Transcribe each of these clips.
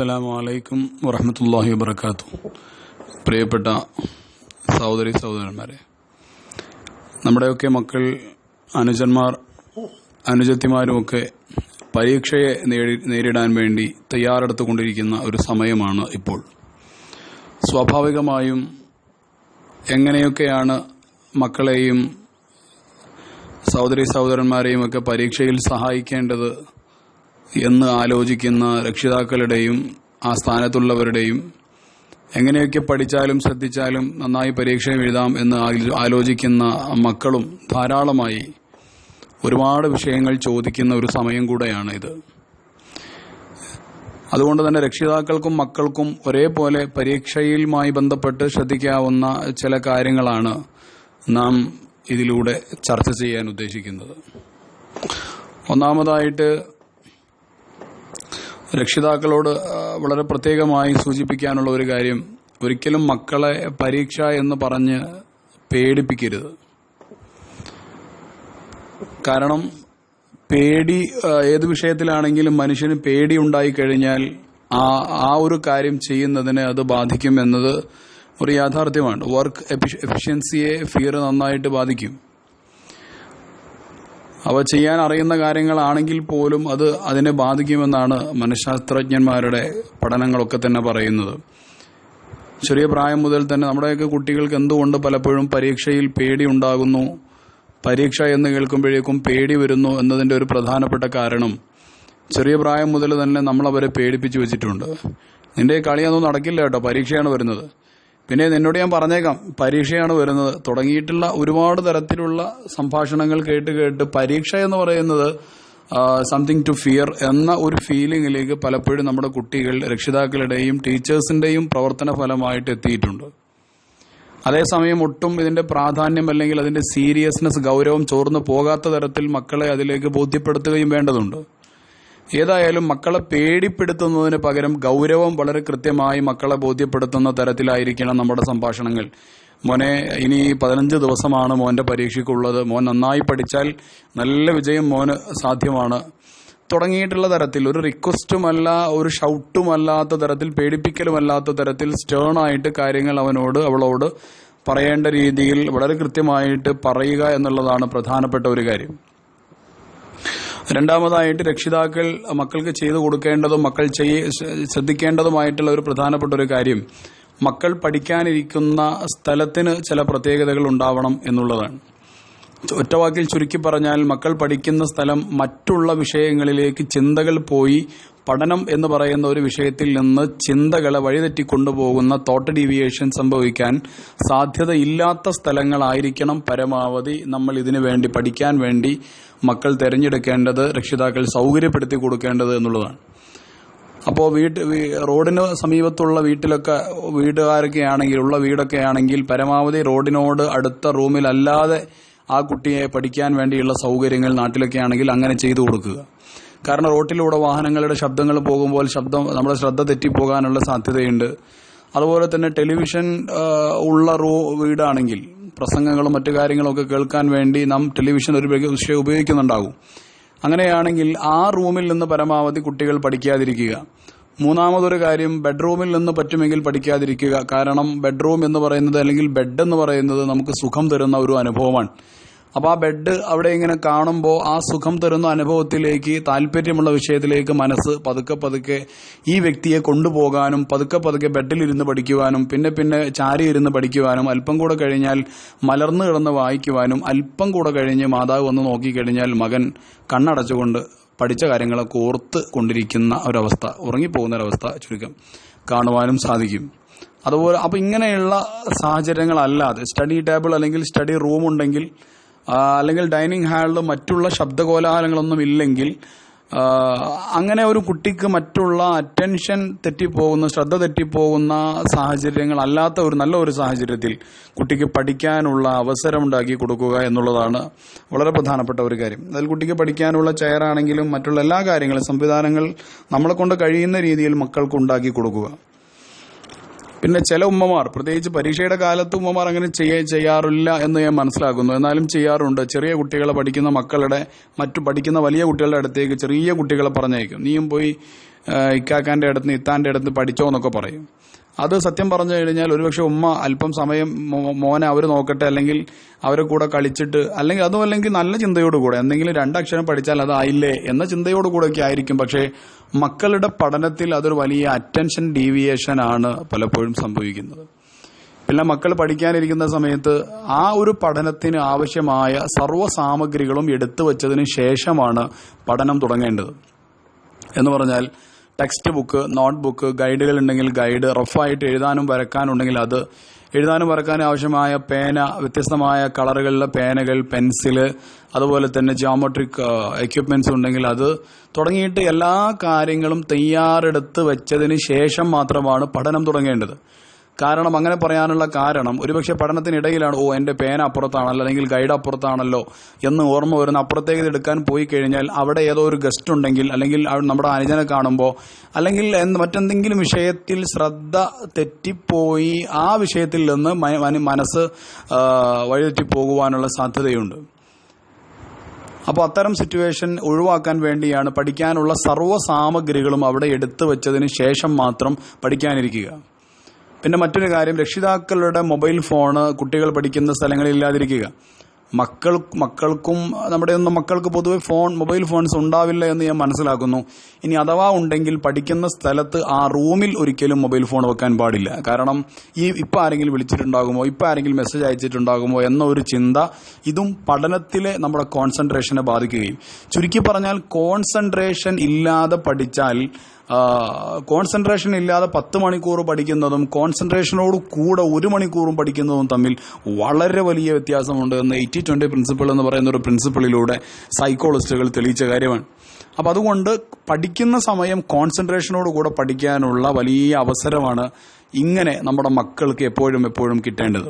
അസ്സലാമു അലൈക്കും വറഹമത്തല്ലാഹി വബർക്കാത്തു പ്രിയപ്പെട്ട സഹോദരി സഹോദരന്മാരെ നമ്മുടെയൊക്കെ മക്കൾ അനുജന്മാർ അനുജത്തിമാരുമൊക്കെ പരീക്ഷയെ നേരിടാൻ വേണ്ടി തയ്യാറെടുത്തുകൊണ്ടിരിക്കുന്ന ഒരു സമയമാണ് ഇപ്പോൾ. സ്വാഭാവികമായും എങ്ങനെയൊക്കെയാണ് മക്കളെയും സഹോദരി സഹോദരന്മാരെയും ഒക്കെ പരീക്ഷയിൽ സഹായിക്കേണ്ടത് എന്ന് ആലോചിക്കുന്ന രക്ഷിതാക്കളുടെയും ആ സ്ഥാനത്തുള്ളവരുടെയും എങ്ങനെയൊക്കെ പഠിച്ചാലും ശ്രദ്ധിച്ചാലും നന്നായി പരീക്ഷ എഴുതാം എന്ന് ആലോചിക്കുന്ന മക്കളും ധാരാളമായി ഒരുപാട് വിഷയങ്ങൾ ചോദിക്കുന്ന ഒരു സമയം കൂടെയാണ് ഇത്. അതുകൊണ്ട് തന്നെ രക്ഷിതാക്കൾക്കും മക്കൾക്കും ഒരേപോലെ പരീക്ഷയുമായി ബന്ധപ്പെട്ട് ശ്രദ്ധിക്കാവുന്ന ചില കാര്യങ്ങളാണ് നാം ഇതിലൂടെ ചർച്ച ചെയ്യാൻ ഉദ്ദേശിക്കുന്നത്. ഒന്നാമതായിട്ട് രക്ഷിതാക്കളോട് വളരെ പ്രത്യേകമായി സൂചിപ്പിക്കാനുള്ള ഒരു കാര്യം. ഒരിക്കലും മക്കളെ പരീക്ഷ എന്ന് പറഞ്ഞ് പേടിപ്പിക്കരുത്. കാരണം പേടി ഏത് വിഷയത്തിലാണെങ്കിലും മനുഷ്യന് പേടി ഉണ്ടായി കഴിഞ്ഞാൽ ആ ആ ഒരു കാര്യം ചെയ്യുന്നതിനെ അത് ബാധിക്കും എന്നത് ഒരു യാഥാർത്ഥ്യമാണ്. വർക്ക് എഫിഷ്യൻസിയെ ഫിയർ നന്നായിട്ട് ബാധിക്കും. അവ ചെയ്യാൻ അറിയുന്ന കാര്യങ്ങളാണെങ്കിൽ പോലും അത് അതിനെ ബാധിക്കുമെന്നാണ് മനഃശാസ്ത്രജ്ഞന്മാരുടെ പഠനങ്ങളൊക്കെ തന്നെ പറയുന്നത്. ചെറിയ പ്രായം മുതൽ തന്നെ നമ്മുടെയൊക്കെ കുട്ടികൾക്ക് എന്തുകൊണ്ട് പലപ്പോഴും പരീക്ഷയിൽ പേടി ഉണ്ടാകുന്നു? പരീക്ഷ എന്ന് കേൾക്കുമ്പോഴേക്കും പേടി വരുന്നു എന്നതിന്റെ ഒരു പ്രധാനപ്പെട്ട കാരണം ചെറിയ പ്രായം മുതൽ തന്നെ നമ്മളവരെ പേടിപ്പിച്ചു വെച്ചിട്ടുണ്ട്. നിന്റെ കളിയൊന്നും നടക്കില്ല കേട്ടോ പരീക്ഷയാണ് വരുന്നത്. പിന്നെ നിന്നോട് ഞാൻ പറഞ്ഞേക്കാം പരീക്ഷയാണ് വരുന്നത്. തുടങ്ങിയിട്ടുള്ള ഒരുപാട് തരത്തിലുള്ള സംഭാഷണങ്ങൾ കേട്ട് കേട്ട് പരീക്ഷ എന്ന് പറയുന്നത് സംതിങ് ടു ഫിയർ എന്ന ഒരു ഫീലിംഗിലേക്ക് പലപ്പോഴും നമ്മുടെ കുട്ടികൾ രക്ഷിതാക്കളുടെയും ടീച്ചേഴ്സിന്റെയും പ്രവർത്തന ഫലമായിട്ട് എത്തിയിട്ടുണ്ട്. അതേസമയം ഒട്ടും ഇതിന്റെ പ്രാധാന്യം അല്ലെങ്കിൽ അതിന്റെ സീരിയസ്നെസ് ഗൗരവം ചോർന്നു പോകാത്ത തരത്തിൽ മക്കളെ അതിലേക്ക് ബോധ്യപ്പെടുത്തുകയും വേണ്ടതുണ്ട്. ഏതായാലും മക്കളെ പേടിപ്പെടുത്തുന്നതിന് പകരം ഗൗരവം വളരെ കൃത്യമായി മക്കളെ ബോധ്യപ്പെടുത്തുന്ന തരത്തിലായിരിക്കണം നമ്മുടെ സംഭാഷണങ്ങൾ. മോനെ ഇനി പതിനഞ്ച് ദിവസമാണ് മോന്റെ പരീക്ഷയ്ക്കുള്ളത്. മോൻ നന്നായി പഠിച്ചാൽ നല്ല വിജയം മോന് സാധ്യമാണ്. തുടങ്ങിയിട്ടുള്ള തരത്തിൽ ഒരു റിക്വസ്റ്റുമല്ല ഒരു ഷൗട്ടുമല്ലാത്ത തരത്തിൽ പേടിപ്പിക്കലുമല്ലാത്ത തരത്തിൽ സ്റ്റേൺ ആയിട്ട് കാര്യങ്ങൾ അവനോട് അവളോട് പറയേണ്ട രീതിയിൽ വളരെ കൃത്യമായിട്ട് പറയുക എന്നുള്ളതാണ് പ്രധാനപ്പെട്ട ഒരു കാര്യം. രണ്ടാമതായിട്ട് രക്ഷിതാക്കൾ മക്കൾക്ക് ചെയ്തു കൊടുക്കേണ്ടതും മക്കൾ ചെയ്യ ശ്രദ്ധിക്കേണ്ടതുമായിട്ടുള്ള ഒരു പ്രധാനപ്പെട്ട ഒരു കാര്യം മക്കൾ പഠിക്കാനിരിക്കുന്ന സ്ഥലത്തിന് ചില പ്രത്യേകതകൾ ഉണ്ടാവണം എന്നുള്ളതാണ്. ഒറ്റവാക്കിൽ ചുരുക്കി പറഞ്ഞാൽ മക്കൾ പഠിക്കുന്ന സ്ഥലം മറ്റുള്ള വിഷയങ്ങളിലേക്ക് ചിന്തകൾ പോയി പഠനം എന്ന് പറയുന്ന ഒരു വിഷയത്തിൽ നിന്ന് ചിന്തകളെ വഴിതെറ്റി കൊണ്ടുപോകുന്ന തോട്ട് ഡീവിയേഷൻ സംഭവിക്കാൻ സാധ്യതയില്ലാത്ത സ്ഥലങ്ങളായിരിക്കണം പരമാവധി നമ്മൾ ഇതിനു വേണ്ടി പഠിക്കാൻ വേണ്ടി മക്കൾ തിരഞ്ഞെടുക്കേണ്ടത് രക്ഷിതാക്കൾ സൗകര്യപ്പെടുത്തി കൊടുക്കേണ്ടത് എന്നുള്ളതാണ്. അപ്പോൾ വീട്ട് റോഡിന് സമീപത്തുള്ള വീട്ടിലൊക്കെ വീട്ടുകാരൊക്കെ ആണെങ്കിൽ ഉള്ള വീടൊക്കെ ആണെങ്കിൽ പരമാവധി റോഡിനോട് അടുത്ത റൂമിലല്ലാതെ ആ കുട്ടിയെ പഠിക്കാൻ വേണ്ടിയുള്ള സൗകര്യങ്ങൾ നാട്ടിലൊക്കെ ആണെങ്കിൽ അങ്ങനെ ചെയ്തു കൊടുക്കുക. കാരണം റോട്ടിലൂടെ വാഹനങ്ങളുടെ ശബ്ദങ്ങൾ പോകുമ്പോൾ ശബ്ദം നമ്മുടെ ശ്രദ്ധ തെറ്റിപ്പോകാനുള്ള സാധ്യതയുണ്ട്. അതുപോലെ തന്നെ ടെലിവിഷൻ ഉള്ള റൂ വീടാണെങ്കിൽ പ്രസംഗങ്ങളും മറ്റു കാര്യങ്ങളും ഒക്കെ കേൾക്കാൻ വേണ്ടി നാം ടെലിവിഷൻ ഒരു ഉപയോഗിക്കുന്നുണ്ടാകും. അങ്ങനെയാണെങ്കിൽ ആ റൂമിൽ നിന്ന് പരമാവധി കുട്ടികൾ പഠിക്കാതിരിക്കുക. മൂന്നാമതൊരു കാര്യം ബെഡ്റൂമിൽ നിന്ന് പറ്റുമെങ്കിൽ പഠിക്കാതിരിക്കുക. കാരണം ബെഡ്റൂം എന്ന് പറയുന്നത് അല്ലെങ്കിൽ ബെഡ് എന്ന് പറയുന്നത് നമുക്ക് സുഖം തരുന്ന ഒരു അനുഭവമാണ്. അപ്പോൾ ആ ബെഡ് അവിടെ ഇങ്ങനെ കാണുമ്പോൾ ആ സുഖം തരുന്ന അനുഭവത്തിലേക്ക് താല്പര്യമുള്ള വിഷയത്തിലേക്ക് മനസ്സ് പതുക്കെ പതുക്കെ ഈ വ്യക്തിയെ കൊണ്ടുപോകാനും പതുക്കെ പതുക്കെ ബെഡിലിരുന്ന് പഠിക്കുവാനും പിന്നെ പിന്നെ ചാരി ഇരുന്ന് പഠിക്കുവാനും അല്പം കൂടെ കഴിഞ്ഞാൽ മലർന്നു കിടന്ന് വായിക്കുവാനും അല്പം കൂടെ കഴിഞ്ഞ് മാതാവ് വന്ന് നോക്കിക്കഴിഞ്ഞാൽ മകൻ കണ്ണടച്ചുകൊണ്ട് പഠിച്ച കാര്യങ്ങളെ ഓർത്ത് കൊണ്ടിരിക്കുന്ന ഒരവസ്ഥ ഉറങ്ങിപ്പോകുന്ന ഒരവസ്ഥ ചുരുക്കം കാണുവാനും സാധിക്കും. അതുപോലെ അപ്പൊ ഇങ്ങനെയുള്ള സാഹചര്യങ്ങളല്ലാതെ സ്റ്റഡി ടേബിൾ അല്ലെങ്കിൽ സ്റ്റഡി റൂം ഉണ്ടെങ്കിൽ അല്ലെങ്കിൽ ഡൈനിങ് ഹാളിൽ മറ്റുള്ള ശബ്ദകോലാഹലങ്ങളൊന്നും ഇല്ലെങ്കിൽ അങ്ങനെ ഒരു കുട്ടിക്ക് മറ്റുള്ള അറ്റൻഷൻ തെറ്റിപ്പോകുന്ന ശ്രദ്ധ തെറ്റിപ്പോകുന്ന സാഹചര്യങ്ങൾ അല്ലാത്ത ഒരു നല്ല ഒരു സാഹചര്യത്തിൽ കുട്ടിക്ക് പഠിക്കാനുള്ള അവസരം ഉണ്ടാക്കി കൊടുക്കുക എന്നുള്ളതാണ് വളരെ പ്രധാനപ്പെട്ട ഒരു കാര്യം. അതിൽ കുട്ടിക്ക് പഠിക്കാനുള്ള ചെയറാണെങ്കിലും മറ്റുള്ള എല്ലാ കാര്യങ്ങളും സംവിധാനങ്ങൾ നമ്മളെ കൊണ്ട് കഴിയുന്ന രീതിയിൽ മക്കൾക്ക് ഉണ്ടാക്കി കൊടുക്കുക. പിന്നെ ചില ഉമ്മമാർ പ്രത്യേകിച്ച് പരീക്ഷയുടെ കാലത്ത് ഉമ്മമാർ അങ്ങനെ ചെയ്യ ചെയ്യാറില്ല എന്ന് ഞാൻ മനസ്സിലാക്കുന്നു. എന്നാലും ചെയ്യാറുണ്ട്. ചെറിയ കുട്ടികളെ പഠിക്കുന്ന മക്കളുടെ മറ്റു പഠിക്കുന്ന വലിയ കുട്ടികളുടെ അടുത്തേക്ക് ചെറിയ കുട്ടികളെ പറഞ്ഞയക്കും. നീയും പോയി ഇക്കാക്കാന്റെ അടുത്ത് ഇത്താന്റെ അടുത്ത് പഠിച്ചോ എന്നൊക്കെ പറയും. അത് സത്യം പറഞ്ഞു കഴിഞ്ഞാൽ ഒരുപക്ഷെ ഉമ്മ അല്പം സമയം മോനെ അവർ നോക്കട്ടെ അല്ലെങ്കിൽ അവരെ കൂടെ കളിച്ചിട്ട് അല്ലെങ്കിൽ അതും അല്ലെങ്കിൽ നല്ല ചിന്തയോടുകൂടെ എന്തെങ്കിലും രണ്ടക്ഷരം പഠിച്ചാൽ അതായില്ലേ എന്ന ചിന്തയോടുകൂടെയൊക്കെ ആയിരിക്കും. പക്ഷേ മക്കളുടെ പഠനത്തിൽ അതൊരു വലിയ അറ്റൻഷൻ ഡീവിയേഷൻ ആണ് പലപ്പോഴും സംഭവിക്കുന്നത്. പിന്നെ മക്കൾ പഠിക്കാനിരിക്കുന്ന സമയത്ത് ആ ഒരു പഠനത്തിന് ആവശ്യമായ സർവ സാമഗ്രികളും എടുത്തു വച്ചതിന് ശേഷമാണ് പഠനം തുടങ്ങേണ്ടത്. എന്ന് പറഞ്ഞാൽ ടെക്സ്റ്റ് ബുക്ക് നോട്ട് ബുക്ക് ഗൈഡുകൾ ഉണ്ടെങ്കിൽ ഗൈഡ് റഫായിട്ട് എഴുതാനും വരക്കാനുണ്ടെങ്കിൽ അത് എഴുതാനും വരക്കാനും ആവശ്യമായ പേന വ്യത്യസ്തമായ കളറുകളിലെ പേനകൾ പെൻസിൽ അതുപോലെ തന്നെ ജിയോമെട്രിക് എക്യുപ്മെന്റ്സ് ഉണ്ടെങ്കിൽ അത് തുടങ്ങിയിട്ട് എല്ലാ കാര്യങ്ങളും തയ്യാറെടുത്ത് വെച്ചതിന് ശേഷം മാത്രമാണ് പഠനം തുടങ്ങേണ്ടത്. കാരണം അങ്ങനെ പറയാനുള്ള കാരണം ഒരുപക്ഷെ പഠനത്തിനിടയിലാണ് ഓ എന്റെ പേന അപ്പുറത്താണല്ലോ അല്ലെങ്കിൽ ഗൈഡ് അപ്പുറത്താണല്ലോ എന്ന് ഓർമ്മ വരുന്ന അപ്പുറത്തേക്ക് എടുക്കാൻ പോയി കഴിഞ്ഞാൽ അവിടെ ഏതോ ഒരു ഗസ്റ്റ് ഉണ്ടെങ്കിൽ അല്ലെങ്കിൽ നമ്മുടെ അനുജനെ കാണുമ്പോൾ അല്ലെങ്കിൽ മറ്റെന്തെങ്കിലും വിഷയത്തിൽ ശ്രദ്ധ തെറ്റിപ്പോയി ആ വിഷയത്തിൽ നിന്ന് മനസ്സ് വഴിതെറ്റി പോകുവാനുള്ള സാധ്യതയുണ്ട്. അപ്പോൾ അത്തരം സിറ്റുവേഷൻ ഒഴിവാക്കാൻ വേണ്ടിയാണ് പഠിക്കാനുള്ള സർവ സാമഗ്രികളും അവിടെ എടുത്തു വെച്ചതിന് ശേഷം മാത്രം പഠിക്കാനിരിക്കുക. പിന്നെ മറ്റൊരു കാര്യം രക്ഷിതാക്കളുടെ മൊബൈൽ ഫോണ് കുട്ടികൾ പഠിക്കുന്ന സ്ഥലങ്ങളിൽ ഇല്ലാതിരിക്കുക. മക്കൾ മക്കൾക്കും നമ്മുടെ ഒന്നും മക്കൾക്ക് പൊതുവെ ഫോൺ മൊബൈൽ ഫോൺസ് ഉണ്ടാവില്ല എന്ന് ഞാൻ മനസ്സിലാക്കുന്നു. ഇനി അഥവാ ഉണ്ടെങ്കിൽ പഠിക്കുന്ന സ്ഥലത്ത് ആ റൂമിൽ ഒരിക്കലും മൊബൈൽ ഫോൺ വെക്കാൻ പാടില്ല. കാരണം ഈ ഇപ്പം ആരെങ്കിലും വിളിച്ചിട്ടുണ്ടാകുമോ ഇപ്പം ആരെങ്കിലും മെസ്സേജ് അയച്ചിട്ടുണ്ടാകുമോ എന്ന ഒരു ചിന്ത ഇതും പഠനത്തിലെ നമ്മുടെ കോൺസെൻട്രേഷനെ ബാധിക്കുകയും. ചുരുക്കി പറഞ്ഞാൽ കോൺസെൻട്രേഷൻ ഇല്ലാതെ പഠിച്ചാൽ കോൺസെൻട്രേഷൻ ഇല്ലാതെ പത്ത് മണിക്കൂർ പഠിക്കുന്നതും കോൺസെൻട്രേഷനോട് കൂടെ ഒരു മണിക്കൂറും പഠിക്കുന്നതും തമ്മിൽ വളരെ വലിയ വ്യത്യാസമുണ്ട് എന്ന് എയ്റ്റി ട്വന്റി പ്രിൻസിപ്പിൾ എന്ന് പറയുന്ന ഒരു പ്രിൻസിപ്പിളിലൂടെ സൈക്കോളജിസ്റ്റുകൾ തെളിയിച്ച കാര്യമാണ്. അപ്പം അതുകൊണ്ട് പഠിക്കുന്ന സമയം കോൺസെൻട്രേഷനോട് കൂടെ പഠിക്കാനുള്ള വലിയ അവസരമാണ് ഇങ്ങനെ നമ്മുടെ മക്കൾക്ക് എപ്പോഴും എപ്പോഴും കിട്ടേണ്ടത്.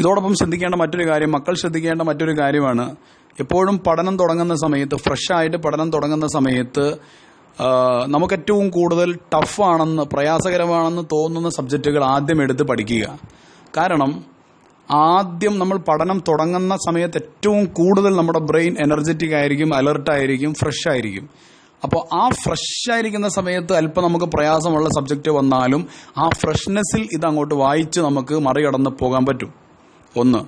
ഇതോടൊപ്പം ശ്രദ്ധിക്കേണ്ട മറ്റൊരു കാര്യം മക്കൾ ശ്രദ്ധിക്കേണ്ട മറ്റൊരു കാര്യമാണ്. എപ്പോഴും പഠനം തുടങ്ങുന്ന സമയത്ത് ഫ്രഷ് ആയിട്ട് പഠനം തുടങ്ങുന്ന സമയത്ത് ആ, നമുക്ക് ഏറ്റവും കൂടുതൽ ടഫാണെന്ന് പ്രയാസകരമാണെന്ന് തോന്നുന്ന സബ്ജക്റ്റുകൾ ആദ്യം എടുത്ത് പഠിക്കുക. കാരണം ആദ്യം നമ്മൾ പഠനം തുടങ്ങുന്ന സമയത്ത് ഏറ്റവും കൂടുതൽ നമ്മുടെ ബ്രെയിൻ എനർജറ്റിക് ആയിരിക്കും അലർട്ടായിരിക്കും ഫ്രഷ് ആയിരിക്കും. അപ്പോൾ ആ ഫ്രഷ് ആയിരിക്കുന്ന സമയത്ത് അല്പം നമുക്ക് പ്രയാസമുള്ള സബ്ജക്റ്റ് വന്നാലും ആ ഫ്രഷ്നെസ്സിൽ ഇത് അങ്ങോട്ട് വായിച്ച് നമുക്ക് മറികടന്ന് പോകാൻ പറ്റും. ഒന്ന്.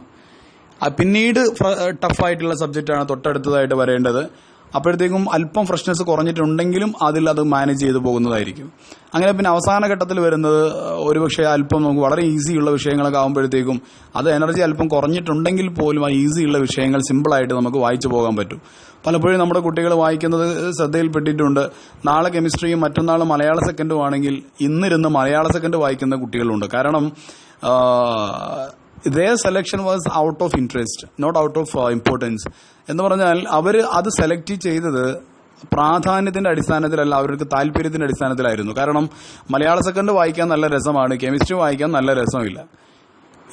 പിന്നീട് ടഫായിട്ടുള്ള സബ്ജക്റ്റാണ് തൊട്ടടുത്തതായിട്ട് വരേണ്ടത്. അപ്പോഴത്തേക്കും അല്പം ഫ്രഷ്നെസ് കുറഞ്ഞിട്ടുണ്ടെങ്കിലും അതിൽ അത് മാനേജ് ചെയ്തു പോകുന്നതായിരിക്കും. അങ്ങനെ പിന്നെ അവസാന ഘട്ടത്തിൽ വരുന്നത് ഒരുപക്ഷെ അല്പം നമുക്ക് വളരെ ഈസിയുള്ള വിഷയങ്ങളൊക്കെ ആകുമ്പോഴത്തേക്കും അത് എനർജി അല്പം കുറഞ്ഞിട്ടുണ്ടെങ്കിൽ പോലും ആ ഈസിയുള്ള വിഷയങ്ങൾ സിമ്പിളായിട്ട് നമുക്ക് വായിച്ചു പോകാൻ പറ്റും. പലപ്പോഴും നമ്മുടെ കുട്ടികൾ വായിക്കുന്നത് ശ്രദ്ധയിൽപ്പെട്ടിട്ടുണ്ട്. നാളെ കെമിസ്ട്രിയും മറ്റന്നാൾ മലയാള സെക്കൻഡും ആണെങ്കിൽ ഇന്നിരുന്ന് മലയാള സെക്കൻഡ് വായിക്കുന്ന കുട്ടികളുണ്ട്. കാരണം their selection was out of interest not out of importance എന്ന് പറഞ്ഞാൽ അവർ അത് സെലക്ട് ചെയ്തത് പ്രാധാന്യത്തിന്റെ അടിസ്ഥാനത്തിലല്ല അവർക്ക് താല്പര്യത്തിന്റെ അടിസ്ഥാനത്തിലായിരുന്നു. കാരണം മലയാള സെക്കൻഡ് വായിക്കാൻ നല്ല രസമാണ് കെമിസ്ട്രി വായിക്കാൻ നല്ല രസമില്ല.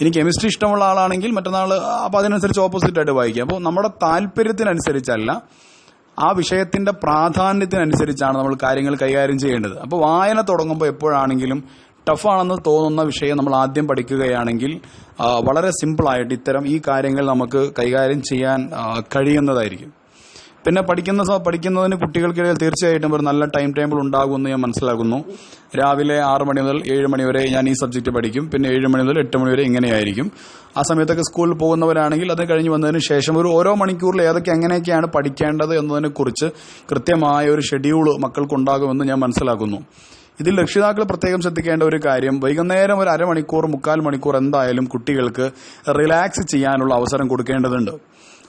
ഇനി കെമിസ്ട്രി ഇഷ്ടമുള്ള ആളാണെങ്കിൽ മറ്റന്നാൾ അപ്പോൾ അതിനനുസരിച്ച് ഓപ്പോസിറ്റ് ആയിട്ട് വായിക്കുക അപ്പോൾ നമ്മുടെ താല്പര്യത്തിനനുസരിച്ചല്ല ആ വിഷയത്തിന്റെ പ്രാധാന്യത്തിനനുസരിച്ചാണ് നമ്മൾ കാര്യങ്ങൾ കൈകാര്യം ചെയ്യേണ്ടത്. അപ്പോൾ വായന തുടങ്ങുമ്പോൾ എപ്പോഴാണെങ്കിലും ടഫാണെന്ന് തോന്നുന്ന വിഷയം നമ്മൾ ആദ്യം പഠിക്കുകയാണെങ്കിൽ വളരെ സിമ്പിളായിട്ട് ഇത്തരം ഈ കാര്യങ്ങൾ നമുക്ക് കൈകാര്യം ചെയ്യാൻ കഴിയുന്നതായിരിക്കും. പിന്നെ പഠിക്കുന്ന പഠിക്കുന്നതിന് കുട്ടികൾക്കിടയിൽ തീർച്ചയായിട്ടും ഒരു നല്ല ടൈം ടേബിൾ ഉണ്ടാകുമെന്ന് ഞാൻ മനസ്സിലാക്കുന്നു. രാവിലെ ആറ് മണി മുതൽ ഏഴ് മണി വരെ ഞാൻ ഈ സബ്ജക്റ്റ് പഠിക്കും. പിന്നെ ഏഴ് മണി മുതൽ എട്ട് മണി വരെ ഇങ്ങനെയായിരിക്കും. ആ സമയത്തൊക്കെ സ്കൂളിൽ പോകുന്നവരാണെങ്കിൽ അത് കഴിഞ്ഞ് വന്നതിന് ശേഷം ഒരു ഓരോ മണിക്കൂറിൽ ഏതൊക്കെ എങ്ങനെയൊക്കെയാണ് പഠിക്കേണ്ടത് എന്നതിനെക്കുറിച്ച് കൃത്യമായ ഒരു ഷെഡ്യൂൾ മക്കൾക്കുണ്ടാകുമെന്ന് ഞാൻ മനസ്സിലാക്കുന്നു. ഇതിൽ രക്ഷിതാക്കൾ പ്രത്യേകം ശ്രദ്ധിക്കേണ്ട ഒരു കാര്യം വൈകുന്നേരം ഒരു അരമണിക്കൂർ മുക്കാൽ മണിക്കൂർ എന്തായാലും കുട്ടികൾക്ക് റിലാക്സ് ചെയ്യാനുള്ള അവസരം കൊടുക്കേണ്ടതുണ്ട്.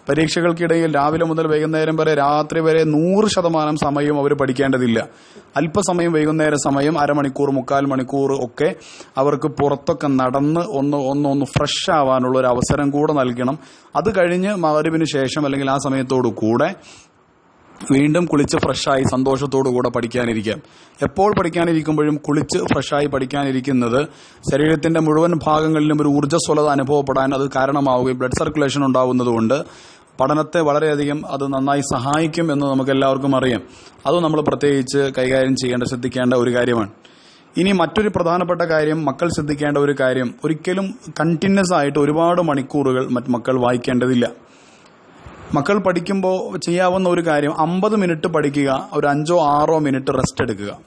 പരീക്ഷകൾക്കിടയിൽ രാവിലെ മുതൽ വൈകുന്നേരം വരെ രാത്രി വരെ നൂറ് ശതമാനം സമയം അവർ പഠിക്കേണ്ടതില്ല. അല്പസമയം വൈകുന്നേര സമയം അരമണിക്കൂർ മുക്കാൽ മണിക്കൂർ ഒക്കെ അവർക്ക് പുറത്തൊക്കെ നടന്ന് ഒന്ന് ഒന്ന് ഒന്ന് ഫ്രഷ് ആവാനുള്ള ഒരു അവസരം കൂടെ നൽകണം. അത് കഴിഞ്ഞ് മകരുവിന് ശേഷം അല്ലെങ്കിൽ ആ സമയത്തോടു കൂടെ വീണ്ടും കുളിച്ച് ഫ്രഷായി സന്തോഷത്തോടു കൂടെ പഠിക്കാനിരിക്കാം. എപ്പോൾ പഠിക്കാനിരിക്കുമ്പോഴും കുളിച്ച് ഫ്രഷായി പഠിക്കാനിരിക്കുന്നത് ശരീരത്തിന്റെ മുഴുവൻ ഭാഗങ്ങളിലും ഒരു ഊർജസ്വലത അനുഭവപ്പെടാൻ അത് കാരണമാവുകയും ബ്ലഡ് സർക്കുലേഷൻ ഉണ്ടാവുന്നതുകൊണ്ട് പഠനത്തെ വളരെയധികം അത് നന്നായി സഹായിക്കും എന്ന് നമുക്ക് എല്ലാവർക്കും അറിയാം. അത് നമ്മൾ പ്രത്യേകിച്ച് കൈകാര്യം ചെയ്യേണ്ട ശ്രദ്ധിക്കേണ്ട ഒരു കാര്യമാണ്. ഇനി മറ്റൊരു പ്രധാനപ്പെട്ട കാര്യം മക്കൾ ശ്രദ്ധിക്കേണ്ട ഒരു കാര്യം. ഒരിക്കലും കണ്ടിന്യൂസ് ആയിട്ട് ഒരുപാട് മണിക്കൂറുകൾ മറ്റ് മക്കൾ വായിക്കേണ്ടതില്ല. മക്കൾ പഠിക്കുമ്പോൾ ചെയ്യാവുന്ന ഒരു കാര്യം അമ്പത് മിനിറ്റ് പഠിക്കുക ഒരു അഞ്ചോ ആറോ മിനിറ്റ് റെസ്റ്റ് എടുക്കുക.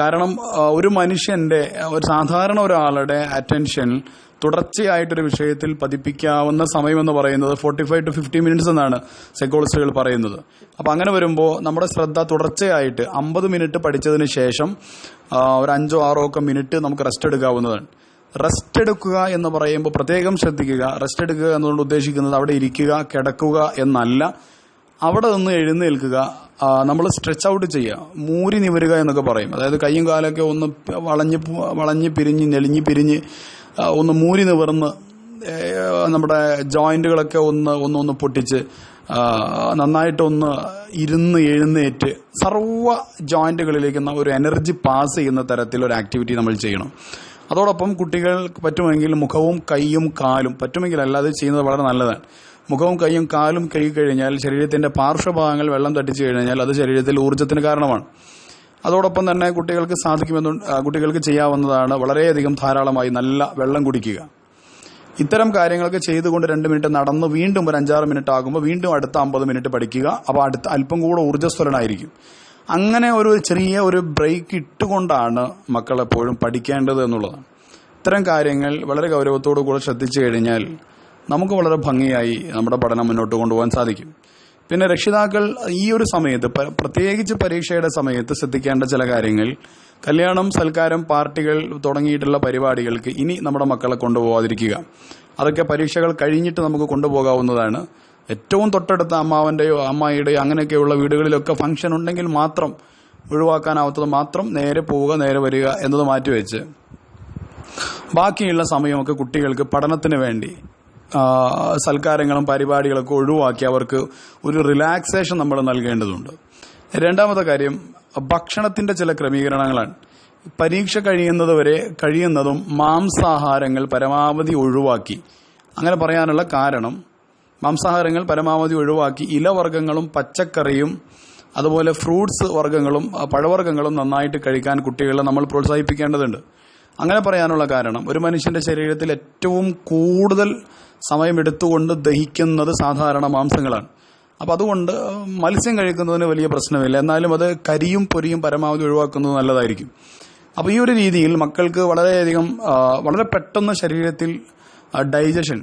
കാരണം ഒരു മനുഷ്യന്റെ ഒരു സാധാരണ ഒരാളുടെ അറ്റൻഷൻ തുടർച്ചയായിട്ടൊരു വിഷയത്തിൽ പതിപ്പിക്കാവുന്ന സമയം എന്ന് പറയുന്നത് forty five to fifty minutes എന്നാണ് സൈക്കോളജിസ്റ്റുകൾ പറയുന്നത്. അപ്പോൾ അങ്ങനെ വരുമ്പോൾ നമ്മുടെ ശ്രദ്ധ തുടർച്ചയായിട്ട് അമ്പത് മിനിറ്റ് പഠിച്ചതിന് ശേഷം ഒരു അഞ്ചോ ആറോ ഒക്കെ മിനിറ്റ് നമുക്ക് റെസ്റ്റ് എടുക്കാവുന്നതാണ്. റെസ്റ്റ് എടുക്കുക എന്ന് പറയുമ്പോൾ പ്രത്യേകം ശ്രദ്ധിക്കുക. റെസ്റ്റ് എടുക്കുക എന്നുകൊണ്ട് ഉദ്ദേശിക്കുന്നത് അവിടെ ഇരിക്കുക കിടക്കുക എന്നല്ല. അവിടെ നിന്ന് എഴുന്നേൽക്കുക നമ്മൾ സ്ട്രെച്ച് ഔട്ട് ചെയ്യുക. മൂരി നിവരുക എന്നൊക്കെ പറയും. അതായത് കൈയും കാലൊക്കെ ഒന്ന് വളഞ്ഞ് വളഞ്ഞ് പിരിഞ്ഞ് ഞെളിഞ്ഞ് പിരിഞ്ഞ് ഒന്ന് മൂരി നിവർന്ന് നമ്മുടെ ജോയിന്റുകളൊക്കെ ഒന്ന് ഒന്ന് പൊട്ടിച്ച് നന്നായിട്ടൊന്ന് ഇരുന്ന് എഴുന്നേറ്റ് സർവ ജോയിന്റുകളിലേക്ക് ഒരു എനർജി പാസ് ചെയ്യുന്ന തരത്തിൽ ഒരു ആക്ടിവിറ്റി നമ്മൾ ചെയ്യണം. അതോടൊപ്പം കുട്ടികൾ പറ്റുമെങ്കിൽ മുഖവും കൈയും കാലും പറ്റുമെങ്കിൽ അല്ലാതെ ചെയ്യുന്നത് വളരെ നല്ലതാണ്. മുഖവും കൈയും കാലും കഴുകി കഴിഞ്ഞാൽ ശരീരത്തിന്റെ പാർശ്വഭാഗങ്ങൾ വെള്ളം തട്ടിച്ചു കഴിഞ്ഞാൽ അത് ശരീരത്തിൽ ഊർജത്തിന് കാരണമാണ്. അതോടൊപ്പം തന്നെ കുട്ടികൾക്ക് സാധിക്കുമെന്നു കുട്ടികൾക്ക് ചെയ്യാവുന്നതാണ് വളരെയധികം ധാരാളമായി നല്ല വെള്ളം കുടിക്കുക. ഇത്തരം കാര്യങ്ങളൊക്കെ ചെയ്തുകൊണ്ട് രണ്ട് മിനിറ്റ് നടന്ന് വീണ്ടും ഒരു അഞ്ചാറ് മിനിറ്റ് ആകുമ്പോൾ വീണ്ടും അടുത്ത അമ്പത് മിനിറ്റ് പഠിക്കുക. അപ്പോൾ അടുത്ത അല്പം കൂടെ ഊർജസ്വലനായിരിക്കും. അങ്ങനെ ഒരു ചെറിയ ഒരു ബ്രേക്ക് ഇട്ടുകൊണ്ടാണ് മക്കൾ എപ്പോഴും പഠിക്കേണ്ടത് എന്നുള്ളതാണ് ഇത്തരം കാര്യങ്ങൾ വളരെ ഗൗരവത്തോടു കൂടെ ശ്രദ്ധിച്ചു കഴിഞ്ഞാൽ നമുക്ക് വളരെ ഭംഗിയായി നമ്മുടെ പഠനം മുന്നോട്ട് കൊണ്ടുപോകാൻ സാധിക്കും. പിന്നെ രക്ഷിതാക്കൾ ഈ ഒരു സമയത്ത് പ്രത്യേകിച്ച് പരീക്ഷയുടെ സമയത്ത് ശ്രദ്ധിക്കേണ്ട ചില കാര്യങ്ങൾ. കല്യാണം സൽക്കാരം പാർട്ടികൾ തുടങ്ങിയിട്ടുള്ള പരിപാടികൾക്ക് ഇനി നമ്മുടെ മക്കളെ കൊണ്ടുപോകാതിരിക്കുക അതൊക്കെ പരീക്ഷകൾ കഴിഞ്ഞിട്ട് നമുക്ക് കൊണ്ടുപോകാവുന്നതാണ്. ഏറ്റവും തൊട്ടടുത്ത അമ്മാവന്റെയോ അമ്മായിയുടെയോ അങ്ങനെയൊക്കെയുള്ള വീടുകളിലൊക്കെ ഫംഗ്ഷൻ ഉണ്ടെങ്കിൽ മാത്രം ഒഴിവാക്കാനാവാത്തത് മാത്രം നേരെ പോവുക നേരെ വരിക എന്നത് മാറ്റിവെച്ച്. ബാക്കിയുള്ള സമയമൊക്കെ കുട്ടികൾക്ക് പഠനത്തിന് വേണ്ടി സൽക്കാരങ്ങളും പരിപാടികളൊക്കെ ഒഴിവാക്കി അവർക്ക് ഒരു റിലാക്സേഷൻ നമ്മൾ നൽകേണ്ടതുണ്ട്. രണ്ടാമത്തെ കാര്യം ഭക്ഷണത്തിന്റെ ചില ക്രമീകരണങ്ങളാണ്. പരീക്ഷ കഴിയുന്നത് വരെ കഴിയുന്നതും മാംസാഹാരങ്ങൾ പരമാവധി ഒഴിവാക്കി. അങ്ങനെ പറയാനുള്ള കാരണം മാംസാഹാരങ്ങൾ പരമാവധി ഒഴിവാക്കി ഇലവർഗങ്ങളും പച്ചക്കറിയും അതുപോലെ ഫ്രൂട്ട്സ് വർഗങ്ങളും പഴവർഗങ്ങളും നന്നായിട്ട് കഴിക്കാൻ കുട്ടികളെ നമ്മൾ പ്രോത്സാഹിപ്പിക്കേണ്ടതുണ്ട്. അങ്ങനെ പറയാനുള്ള കാരണം ഒരു മനുഷ്യന്റെ ശരീരത്തിൽ ഏറ്റവും കൂടുതൽ സമയമെടുത്തുകൊണ്ട് ദഹിക്കുന്നത് സാധാരണ മാംസങ്ങളാണ്. അപ്പൊ അതുകൊണ്ട് മത്സ്യം കഴിക്കുന്നതിന് വലിയ പ്രശ്നമില്ല. എന്നാലും അത് കരിയും പൊരിയും പരമാവധി ഒഴിവാക്കുന്നത് നല്ലതായിരിക്കും. അപ്പൊ ഈ ഒരു രീതിയിൽ മക്കൾക്ക് വളരെയധികം വളരെ പെട്ടെന്ന് ശരീരത്തിൽ ഡൈജഷൻ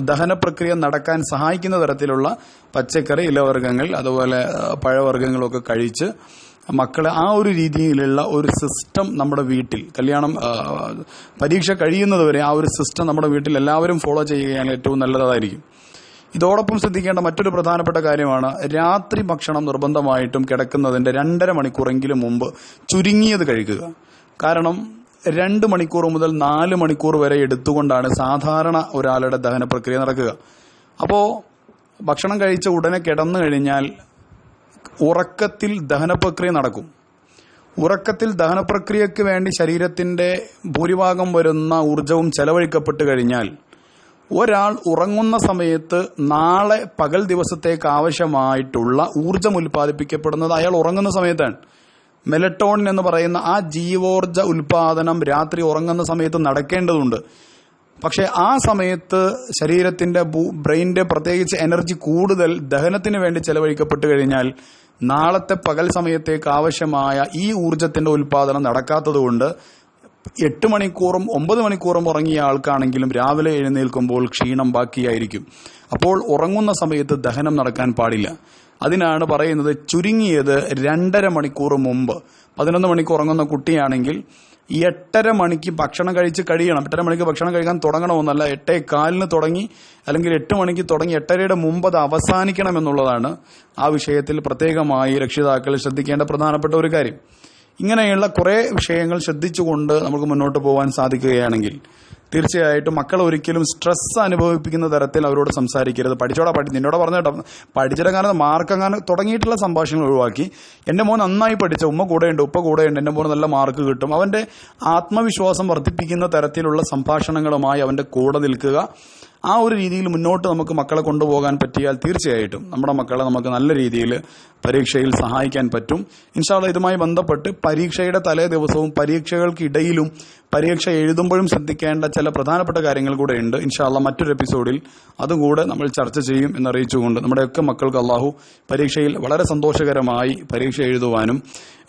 ദഹന പ്രക്രിയ നടക്കാൻ സഹായിക്കുന്ന തരത്തിലുള്ള പച്ചക്കറി ഇലവർഗങ്ങൾ അതുപോലെ പഴവർഗങ്ങളൊക്കെ കഴിച്ച് മക്കളെ ആ ഒരു രീതിയിലുള്ള ഒരു സിസ്റ്റം നമ്മുടെ വീട്ടിൽ കല്യാണം പരീക്ഷ കഴിയുന്നതുവരെ ആ ഒരു സിസ്റ്റം നമ്മുടെ വീട്ടിൽ എല്ലാവരും ഫോളോ ചെയ്യുകയാണ് ഏറ്റവും നല്ലതായിരിക്കും. ഇതോടൊപ്പം ശ്രദ്ധിക്കേണ്ട മറ്റൊരു പ്രധാനപ്പെട്ട കാര്യമാണ് രാത്രി ഭക്ഷണം നിർബന്ധമായിട്ടും കിടക്കുന്നതിന്റെ രണ്ടര മണിക്കൂറെങ്കിലും മുമ്പ് ചുരുങ്ങിയത് കഴിക്കുക. കാരണം രണ്ട് മണിക്കൂർ മുതൽ നാല് മണിക്കൂർ വരെ എടുത്തുകൊണ്ടാണ് സാധാരണ ഒരാളുടെ ദഹന പ്രക്രിയ നടക്കുക. അപ്പോൾ ഭക്ഷണം കഴിച്ച ഉടനെ കിടന്നു കഴിഞ്ഞാൽ ഉറക്കത്തിൽ ദഹന പ്രക്രിയ നടക്കും. ഉറക്കത്തിൽ ദഹന ദഹനപ്രക്രിയയ്ക്ക് വേണ്ടി ശരീരത്തിന്റെ ഭൂരിഭാഗം വരുന്ന ഊർജവും ചെലവഴിക്കപ്പെട്ട് കഴിഞ്ഞാൽ ഒരാൾ ഉറങ്ങുന്ന സമയത്ത് നാളെ പകൽ ദിവസത്തേക്ക് ആവശ്യമായിട്ടുള്ള ഊർജം ഉൽപ്പാദിപ്പിക്കപ്പെടുന്നത് അയാൾ ഉറങ്ങുന്ന സമയത്താണ്. മെലട്ടോണിൻ എന്ന് പറയുന്ന ആ ജീവോർജ ഉൽപാദനം രാത്രി ഉറങ്ങുന്ന സമയത്ത് നടക്കേണ്ടതുണ്ട്. പക്ഷേ ആ സമയത്ത് ശരീരത്തിന്റെ ബ്രെയിനിന്റെ പ്രത്യേകിച്ച് എനർജി കൂടുതൽ ദഹനത്തിന് വേണ്ടി ചെലവഴിക്കപ്പെട്ട് കഴിഞ്ഞാൽ നാളത്തെ പകൽ സമയത്തേക്ക് ആവശ്യമായ ഈ ഊർജത്തിന്റെ ഉൽപാദനം നടക്കാത്തതുകൊണ്ട് എട്ട് മണിക്കൂറും ഒമ്പത് മണിക്കൂറും ഉറങ്ങിയ ആൾക്കാണെങ്കിലും രാവിലെ എഴുന്നേൽക്കുമ്പോൾ ക്ഷീണം ബാക്കിയായിരിക്കും. അപ്പോൾ ഉറങ്ങുന്ന സമയത്ത് ദഹനം നടക്കാൻ പാടില്ല. അതിനാണ് പറയുന്നത് ചുരുങ്ങിയത് രണ്ടര മണിക്കൂർ മുമ്പ്. പതിനൊന്ന് മണിക്ക് ഉറങ്ങുന്ന കുട്ടിയാണെങ്കിൽ എട്ടര മണിക്ക് ഭക്ഷണം കഴിച്ച് കഴിയണം. എട്ടര മണിക്ക് ഭക്ഷണം കഴിക്കാൻ തുടങ്ങണമെന്നല്ല എട്ടേ കാലിന് തുടങ്ങി അല്ലെങ്കിൽ എട്ട് മണിക്ക് തുടങ്ങി എട്ടരയുടെ മുമ്പ് അത് അവസാനിക്കണം എന്നുള്ളതാണ് ആ വിഷയത്തിൽ പ്രത്യേകമായി രക്ഷിതാക്കൾ ശ്രദ്ധിക്കേണ്ട പ്രധാനപ്പെട്ട ഒരു കാര്യം. ഇങ്ങനെയുള്ള കുറേ വിഷയങ്ങൾ ശ്രദ്ധിച്ചുകൊണ്ട് നമുക്ക് മുന്നോട്ട് പോകാൻ സാധിക്കുകയാണെങ്കിൽ തീർച്ചയായിട്ടും മക്കൾ ഒരിക്കലും സ്ട്രെസ് അനുഭവിപ്പിക്കുന്ന തരത്തിൽ അവരോട് സംസാരിക്കരുത്. പഠിച്ചോടാ പഠി നിന്നോട് പറഞ്ഞോട്ടെ പഠിച്ചിടങ്ങാനും മാർക്കങ്ങാനും തുടങ്ങിയിട്ടുള്ള സംഭാഷണങ്ങൾ ഒഴിവാക്കി. എന്റെ മോൻ നന്നായി പഠിച്ച ഉമ്മ കൂടെയുണ്ട് ഉപ്പ കൂടെയുണ്ട് എന്റെ മോൻ നല്ല മാർക്ക് കിട്ടും. അവന്റെ ആത്മവിശ്വാസം വർദ്ധിപ്പിക്കുന്ന തരത്തിലുള്ള സംഭാഷണങ്ങളുമായി അവന്റെ കൂടെ നിൽക്കുക. ആ ഒരു രീതിയിൽ മുന്നോട്ട് നമുക്ക് മക്കളെ കൊണ്ടുപോകാൻ പറ്റിയാൽ തീർച്ചയായിട്ടും നമ്മുടെ മക്കളെ നമുക്ക് നല്ല രീതിയിൽ പരീക്ഷയിൽ സഹായിക്കാൻ പറ്റും. ഇൻഷാള്ള ഇതുമായി ബന്ധപ്പെട്ട് പരീക്ഷയുടെ തലേ ദിവസവും പരീക്ഷകൾക്കിടയിലും പരീക്ഷ എഴുതുമ്പോഴും ശ്രദ്ധിക്കേണ്ട ചില പ്രധാനപ്പെട്ട കാര്യങ്ങൾ കൂടെ ഉണ്ട്. ഇൻഷാല്ല മറ്റൊരു എപ്പിസോഡിൽ അതുകൂടെ നമ്മൾ ചർച്ച ചെയ്യും എന്നറിയിച്ചുകൊണ്ട് നമ്മുടെയൊക്കെ മക്കൾക്ക് അള്ളാഹു പരീക്ഷയിൽ വളരെ സന്തോഷകരമായി പരീക്ഷ എഴുതുവാനും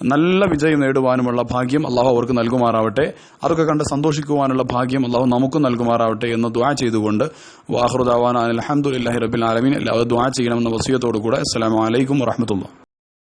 നല്ല വിജയം നേടുവാനുമുള്ള ഭാഗ്യം അള്ളാഹു അവർക്ക് നൽകുമാറാവട്ടെ. അതൊക്കെ കണ്ട് സന്തോഷിക്കുവാനുള്ള ഭാഗ്യം അള്ളാഹു നമുക്കും നൽകുമാറാവട്ടെ എന്ന് ദ്വാ ചെയ്തുകൊണ്ട് വാഹൃദാവാൻ അലഹമുല്ലാഹി റബിൻ ആലമീൻ. എല്ലാവരും ദ്വാ ചെയ്യണമെന്ന വസീയത്തോടു കൂടെ അസ്സലാമലൈക്കും വറഹമത്തുള്ള